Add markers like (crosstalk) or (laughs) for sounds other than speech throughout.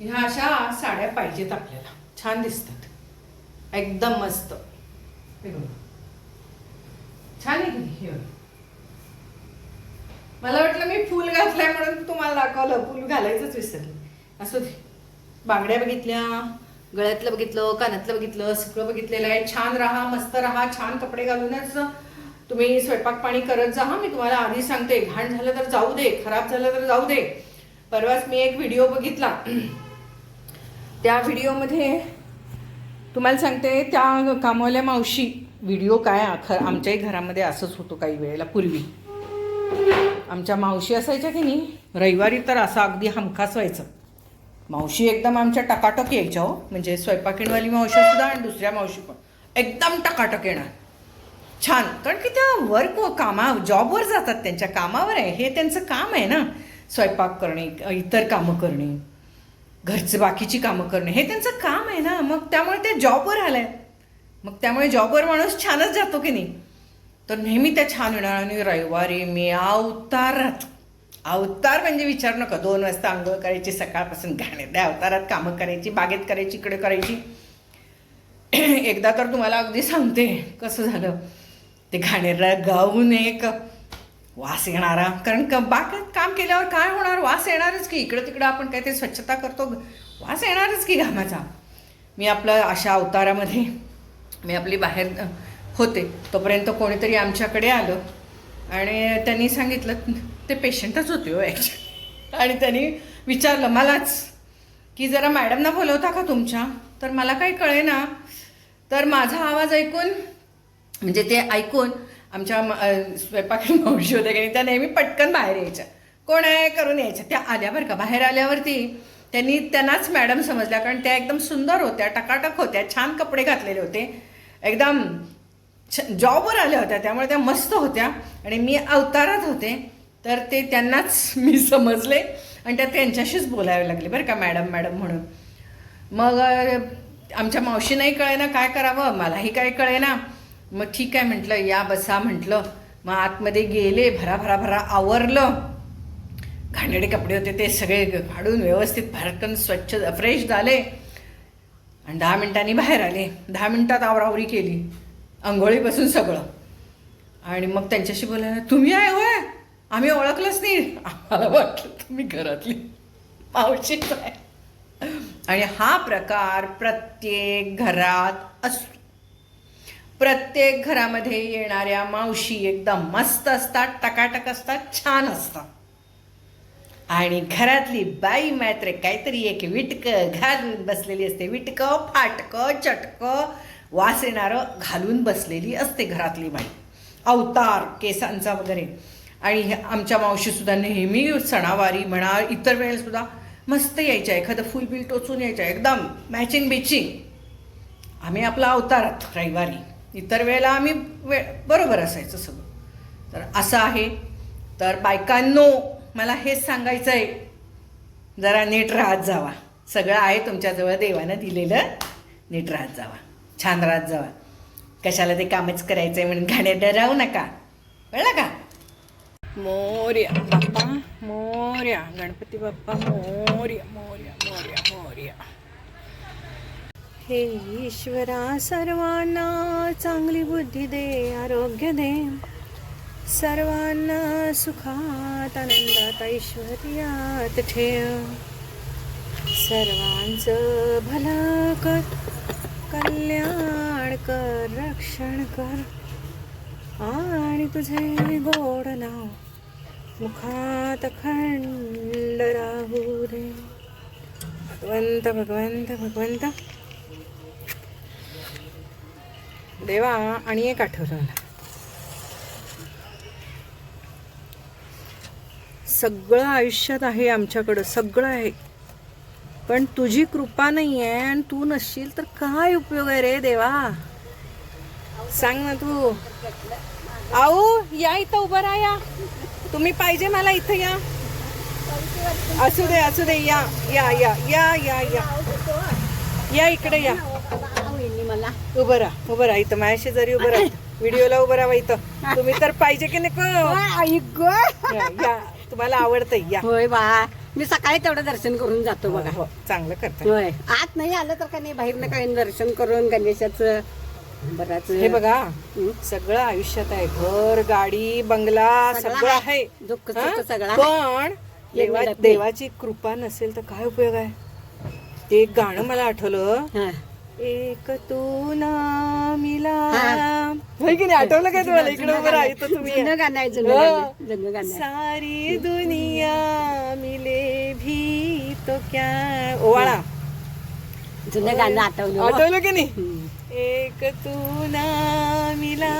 ह्या अशा साड्या पाहिजेत आपल्याला. छान दिसतात. एकदम मस्त. हे छान आहे की मला वाटलं मी फुल घातलंय म्हणून तुम्हाला दाखवलं. फुल घालायचंच विसरलं. असू दे. बांगड्या बघितल्या गळ्यातलं बघितलं कानातलं बघितलं सगळं बघितलेलं आहे. छान राहा मस्त राहा छान कपडे घालूनच. तुम्ही स्वयंपाक पाणी करत जा. मी तुम्हाला आधी सांगते. घाण झालं तर जाऊ दे. खराब झालं तर जाऊ दे. परवाच मी एक व्हिडिओ बघितला. त्या व्हिडिओमध्ये तुम्हाला सांगते त्या कामवाल्या मावशी व्हिडिओ काय ख आमच्याही घरामध्ये असंच होतो काही वेळेला पूर्वी. आमच्या मावशी असायच्या की नाही रविवारी तर असं अगदी हमखास व्हायचं. मावशी एकदम आमच्या टकाटक यायच्या हो. म्हणजे स्वयंपाकीणवाली मावशी सुद्धा आणि दुसऱ्या मावशी पण. एकदम टकाटक येणार. छान. कारण की त्या वर्क कामा जॉबवर जातात त्यांच्या कामावर आहे. हे त्यांचं काम आहे ना. स्वयंपाक करणे इतर कामं करणे. घरचं बाकीची कामं करणे. हे त्यांचं काम आहे ना. मग त्यामुळे ते जॉबवर आलंय. मग त्यामुळे जॉबवर माणूस छानच जातो की नाही? तर नेहमी त्या छान येणार आणि रविवारी मी अवतारात अवतार म्हणजे विचार नका. दोन वाजता आंघोळ करायची सकाळपासून घाणेरड्या अवतारात कामं करायची बागेत करायची इकडे करायची. (clears throat) एकदा तर तुम्हाला अगदी सांगते कसं झालं. ते घाणेरडा गाऊन एक वास येणारा कारण क बागेत काम केल्यावर काय होणार? वास येणारच की. इकडं तिकडं आपण काय ते स्वच्छता करतो. वास येणारच की घामाचा मी आपलं अशा अवतारामध्ये मी आपली बाहेर होते. तोपर्यंत कोणीतरी आमच्याकडे आलं आणि त्यांनी सांगितलं ते पेशंटच होते हो ॲक्च्युली आणि त्यांनी विचारलं मलाच. की जरा मॅडमना बोलवता का तुमच्या? तर मला काही कळे ना तर माझा आवाज ऐकून म्हणजे ते ऐकून आमच्या म- स्वयंपाकी (laughs) मावशी होत्या की त्या नेहमी पटकन बाहेर यायच्या. कोण आहे? करून यायच्या. त्या आल्या बरं का? बाहेर आल्यावरती त्यांनी त्यांनाच मॅडम समजल्या कारण त्या एकदम सुंदर होत्या टकाटक होत्या छान कपडे घातलेले होते. एकदम छ- जॉबवर आल्या होत्या त्यामुळे त्या मस्त होत्या. आणि मी अवतारात होते. तर ते त्यांनाच (laughs) मी समजले आणि त्या त्यांच्याशीच बोलावे लागले. बरं का मॅडम मॅडम म्हणून. मग आमच्या मावशीनाही कळेना काय करावं? मलाही काय कळेना. मग ठीक आहे म्हटलं या बसा म्हटलं. मग आतमध्ये गेले भरा भरा भरा आवरलं. घाणेडे कपडे होते ते सगळे काढून व्यवस्थित भरकन स्वच्छ फ्रेश झाले. आणि दहा मिनिटांनी बाहेर आले. दहा मिनिटात आवरावरी केली. आंघोळीपासून सगळं. आणि मग त्यांच्याशी बोलायला तुम्ही आहे होय? आम्ही ओळखलंच नाही. आम्हाला वाटलं तुम्ही घरातली मावशीच आहे. आणि हा प्रकार प्रत्येक घरात असतो. प्रत्येक घरामध्ये येणाऱ्या मावशी एकदम मस्त असतात टकाटक असतात छान असतात. आणि घरातली बाई मात्र काहीतरी एक विटकं घालून बसलेली असते. विटकं फाटकं चटकं वास येणारं घालून बसलेली असते घरातली बाई. अवतार केसांचा वगैरे. आणि आमच्या मावशीसुद्धा नेहमी सणावारी म्हणा इतर वेळेसुद्धा मस्त यायच्या. एखादं फुल बिल टोचून यायच्या. एकदम मॅचिंग बिचिंग आम्ही आपला अवतारात रविवारी. इतर वेळेला आम्ही वे बरोबर असायचं सगळं. तर असं आहे. तर बायकांनो मला हेच सांगायचं आहे जरा नीट राहत जावा. सगळं आहे तुमच्याजवळ. देवानं दिलेलं नीट राहत जावा. छान राहत जावा. कशाला ते कामच करायचं आहे म्हणून घाण्यात राहू नका. कळलं का? मोर्या. बाप्पा मोर्या. गणपती बाप्पा मोर्या मोर्या मोर्या मोर्या. हे ईश्वरा सर्वांना चांगली बुद्धी दे आरोग्य दे. सर्वांना सुखात आनंदात ऐश्वर्यात ठेव. सर्वांचं भलं कर कल्याण कर रक्षण कर. आणि तुझे गोड नाव मुखात खंड राहू रे भगवंत भगवंत भगवंत. देवा आणि एक आठवलं मला. सगळं आयुष्यात आहे आमच्याकडं सगळं आहे. पण तुझी कृपा नाही आहे आणि तू नसशील तर काय उपयोग आहे रे देवा? सांग ना तू. आओ या इथं उभं राहा या. तुम्ही पाहिजे मला इथं या. असू दे असू दे या या या या या या. या इकडे या. मला उभं राहा उभं राहा. इथं माझ्या शेजारी उभं राहा. व्हिडिओला उभं राहा इथं. तुम्ही तर पाहिजे की नको ऐक या, या. तुम्हाला आवडतंय या. होय बा. मी सकाळी तेवढं दर्शन करून जातो बघा. हो, चांगलं करताय. होय. आत नाही आलं तर का नाही? बाहेर काही दर्शन करून गणेशाचं बराच हे बघा. हं. सगळं आयुष्यात आहे. घर गाडी बंगला सगळं सगळं आहे. आहे. दुःख हं? सगळं आहे. पण देवा- मिळत नाही. देवाची कृपा नसेल तर काय उपयोग आहे? ते एक गाणं मला आठवलं. हा. एक तू नामिला हा. होय की नाही? आठवलं काय तुम्हाला? इकडे उभं राहायचं तुम्ही. जुनं गाणं आहे जुनं हो. गाणं जुनं गाणं आहे. सारी दुनिया मिले भी तो क्या. ओवाळा जुनं गाणं आठवलं. हो. आठवलं की नाही? हं. एक तू नामिला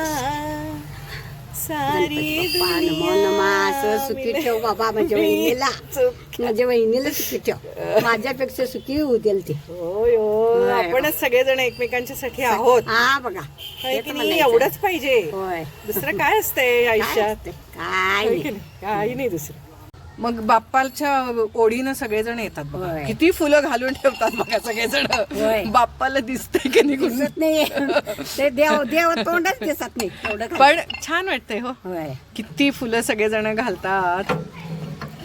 सारी सुखी ठेव बाबा माझ्या वहिनीला. माझ्या वहिनीला सुखी ठेव. (laughs) माझ्यापेक्षा सुखी होऊ देल ते. होय. आपणच सगळेजण एकमेकांच्या साठी आहोत. हा बघा. एवढंच पाहिजे. होय. दुसरं काय असतंय (laughs) आयुष्यात? काय? काही नाही दुसरं. मग बाप्पाच्या ओढीनं सगळेजण येतात बघा. होय. किती फुलं घालून ठेवतात बघा सगळेजण. बाप्पाला दिसतंय की? दिसत नाही ते देव देव तोंडच दिसत नाही काय. पण छान वाटतंय हो होय किती फुलं सगळेजण घालतात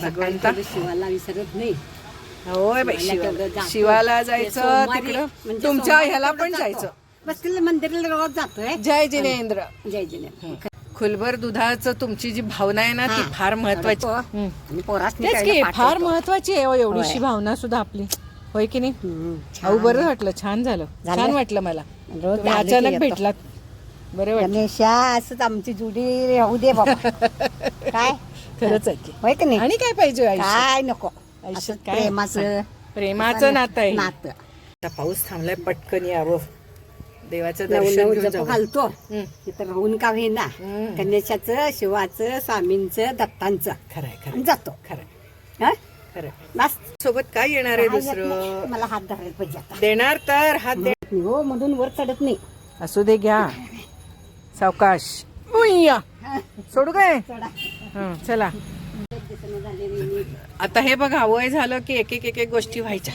भगवंता शिवाला विसरत नाही होय बाई शिवाला तेवढं शिवा जातो. शिवाला जायचं सोमवारी- तिकडं म्हणजे तुमच्या सोमवारी ह्याला तेवढं पण जातो. जायचं बस तिला मंदिराला रोज जातोय जय जिनेंद्र जय जिने खुलभर दुधाचं तुमची जी भावना आहे ना ती हा. फार महत्वाची. तेच की. फार महत्वाची आहे हो एवढीशी होय. भावना सुद्धा आपली. होय की नाही? अहो छान. बरं वाटलं छान झालं. झालं? छान वाटलं मला. रोज तुम्ही आले की अचानक येतो. भेटलात बरं वाटलं. गणेशा असंच आमची जुडी राहू दे बाबा. (laughs) काय? खरंच आहे की. होय की नाही? आणि काय पाहिजे आयुष्यात? काय नको. आयुष्यात असंच काय? प्रेमाचं. प्रेमाचं नातं आहे. नातं. आता पाऊस थांबलाय पटकन यावं. देवाचं दर्शन घेऊन घालतो. तिथं राहून का होईना. गणेशाचं शिवाचं स्वामींचं दत्तांचं. खरंय खरं जातो. खरंय. हं? खरंय. सोबत काय येणार आहे दुसरं. मला हात धरायला पाहिजे आता. देणार तर हात दे. हो मधून वर चढत नाही. असू दे घ्या. सावकाश. उय्या. सोडू काय? चढा. हं, चला. आता हे बघा वय झालं की एक एक एक एक गोष्टी व्हायच्या.